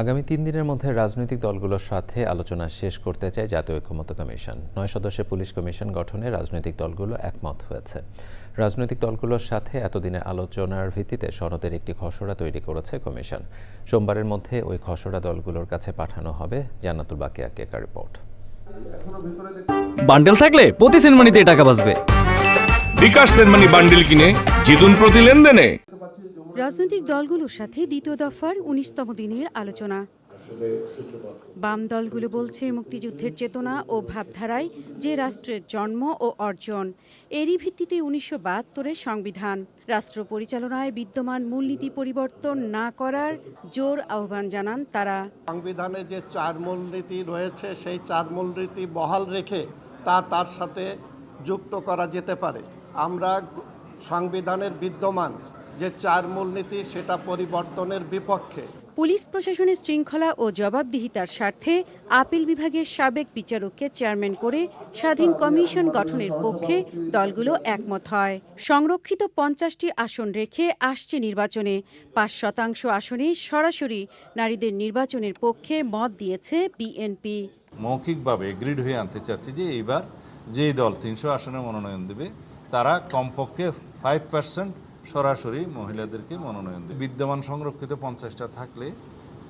আগামী তিন দিনের মধ্যে রাজনৈতিক দলগুলোর সাথে আলোচনা শেষ করতে চায় জাতীয় ঐক্যমত্য কমিশন। নয় সদস্যের পুলিশ কমিশন গঠনে রাজনৈতিক দলগুলো একমত হয়েছে। রাজনৈতিক দলগুলোর সাথে এতদিনের আলোচনার ভিত্তিতে সনদের একটি খসড়া তৈরি করেছে কমিশন। সোমবারের মধ্যে ওই খসড়া দলগুলোর কাছে পাঠানো হবে। জান্নাতুল বাকিয়া কেকা রিপোর্ট। বান্ডেল থাকলে প্রতি সেনমানিতে টাকা বাঁচবে। বিকাশ সেনমানি বান্ডিল কিনে জিতুন প্রতি লেনদেনে। রাজনৈতিক দলগুলোর সাথে দ্বিতীয় দফার উনিশতম দিনের আলোচনা। বাম দলগুলো বলছে মুক্তিযুদ্ধের চেতনা ও ভাবধারায় যে রাষ্ট্রের জন্ম ও অর্জন এরই ভিত্তিতে উনিশশো বাহাত্তরের সংবিধান। রাষ্ট্র পরিচালনায় বিদ্যমান মূলনীতি পরিবর্তন না করার জোর আহ্বান জানান তারা। সংবিধানে যে চার মূলনীতি রয়েছে সেই চার মূলনীতি বহাল রেখে তা তার সাথে যুক্ত করা যেতে পারে। আমরা সংবিধানের বিদ্যমান যে চার মূলনীতি সেটা পরিবর্তনের বিপক্ষে। পুলিশ প্রশাসনের শৃঙ্খলা ও জবাবদিহিতার স্বার্থে আপিল বিভাগের সাবেক বিচারককে চেয়ারম্যান করে স্বাধীন কমিশন গঠনের পক্ষে দলগুলো একমত হয়। সংরক্ষিত পঞ্চাশটি আসন রেখে আসছে নির্বাচনে। পাঁচ শতাংশ আসনে সরাসরি নারীদের নির্বাচনের পক্ষে মত দিয়েছে বিএনপি। মৌখিকভাবে এগ্রিড হয়ে আনতে চাচ্ছি যে এইবার যেই দল তিনশো আসনে মনোনয়ন দেবে তারা কমপক্ষে ফাইভ পার্সেন্ট সরাসরি মহিলাদেরকে মনোনয়ন দেবে। বিদ্যমান সংরক্ষিত পঞ্চাশটা থাকলে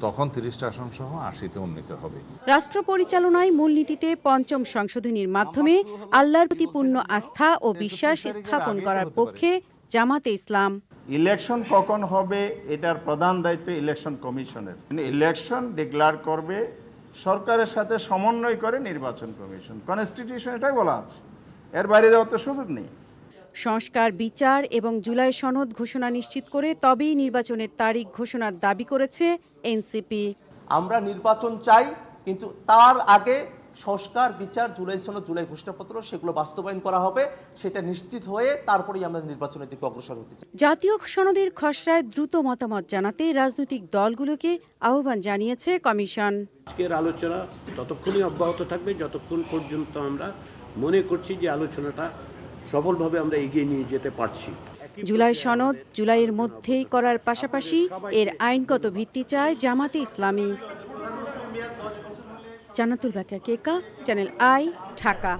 তখন তিরিশটা আসন সহ আশিতে উন্নীত হবে। রাষ্ট্র পরিচালনায় মূলনীতিতে পঞ্চম সংশোধনীর মাধ্যমে আল্লাহর প্রতি পূর্ণ আস্থা ও বিশ্বাস স্থাপন করার পক্ষে জামাতে ইসলাম। ইলেকশন কখন হবে এটার প্রধান দায়িত্ব ইলেকশন কমিশনের। ইলেকশন ডিক্লেয়ার করবে সরকারের সাথে সমন্বয় করে নির্বাচন কমিশন। কনস্টিটিউশন এটাই বলা আছে। এর বাইরে যাওয়ার তো সুযোগ নেই। সংস্কার বিচার এবং জুলাই সনদ ঘোষণা নিশ্চিত করে তবেই নির্বাচনের তারিখ ঘোষণার দাবি করেছে এনসিপি। আমরা নির্বাচন চাই কিন্তু তার আগে সংস্কার বিচার জুলাই সনদ জুলাই ঘোষণাপত্র সেগুলো বাস্তবায়ন করা হবে সেটা নিশ্চিত হয়ে তারপরেই আমরা নির্বাচনের দিকে অগ্রসর হতে চাই। জাতীয় সনদের খসড়ায় দ্রুত মতামত জানাতে রাজনৈতিক দলগুলোকে আহ্বান জানিয়েছে কমিশন। আজকের আলোচনা ততক্ষণই অব্যাহত থাকবে যতক্ষণ পর্যন্ত আমরা মনে করছি যে আলোচনাটা সফলভাবে আমরা এগিয়ে নিয়ে যেতে পারছি। জুলাই সনদ জুলাইয়ের মধ্যেই করার পাশাপাশি এর আইনগত ভিত্তি চায় জামাতে ইসলামী। জানাতুল বাকা কেকা চ্যানেল আই ঢাকা।